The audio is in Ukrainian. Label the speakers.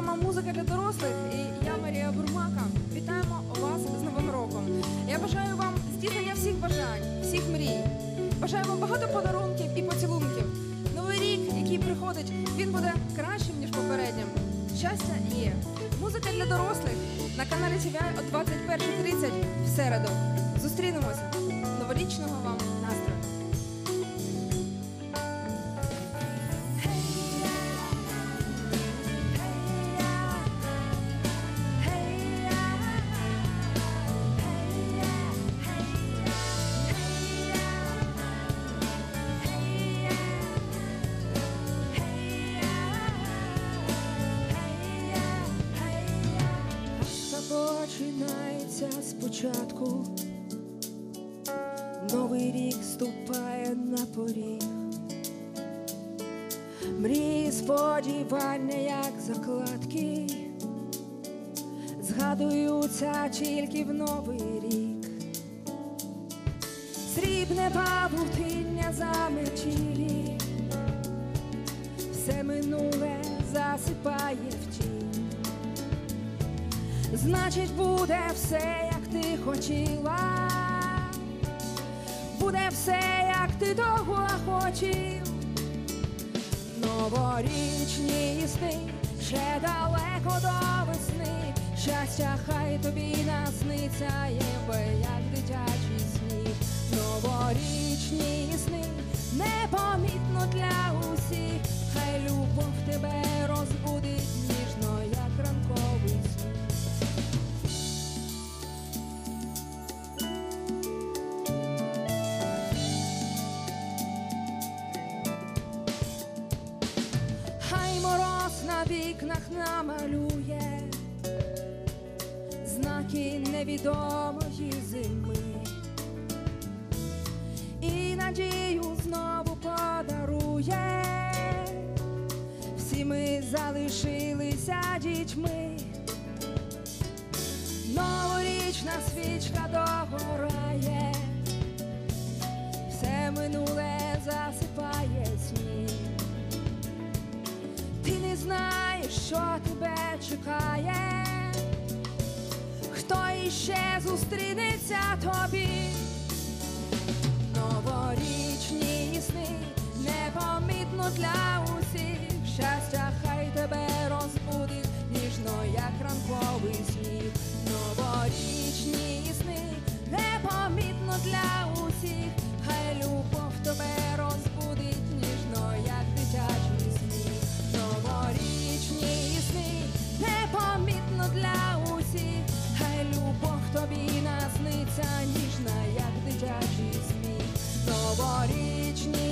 Speaker 1: програма Музика для дорослих і я Марія Бурмака. Вітаємо вас з Новим роком. Я бажаю вам здійснення всіх бажань, всіх мрій. Бажаю вам багато подарунків і поцілунків. Новий рік, який приходить, він буде кращим ніж попереднім. Щастя є. Музика для дорослих на каналі TVI о 21.30 в середу. Зустрінемося. Новорічного вам
Speaker 2: починається спочатку. Новий рік ступає на поріг. Мрії, сподівання, як закладки, згадуються тільки в новий рік. Срібне павутиння заметілі, все минуле засипає в тінь. Значить, буде все, як ти хотіла, буде все, як ти того хотів. Новорічні сни ще далеко до весни. Щастя, хай тобі насниться, єбе, як дитячий сніг. Новорічні сни не непомітно Хай мороз на вікнах намалює знаки невідомої зими, і надію знову подарує. Всі ми залишилися дітьми. Що тебе чекає, хто іще зустрінеться тобі. Новорічні сни непомітно для усіх. Щастя, хай тебе розбудить ніжно, як ранковий для усіх. Хай любов тобі насниться ніжна, як дитячий сміх. Новорічні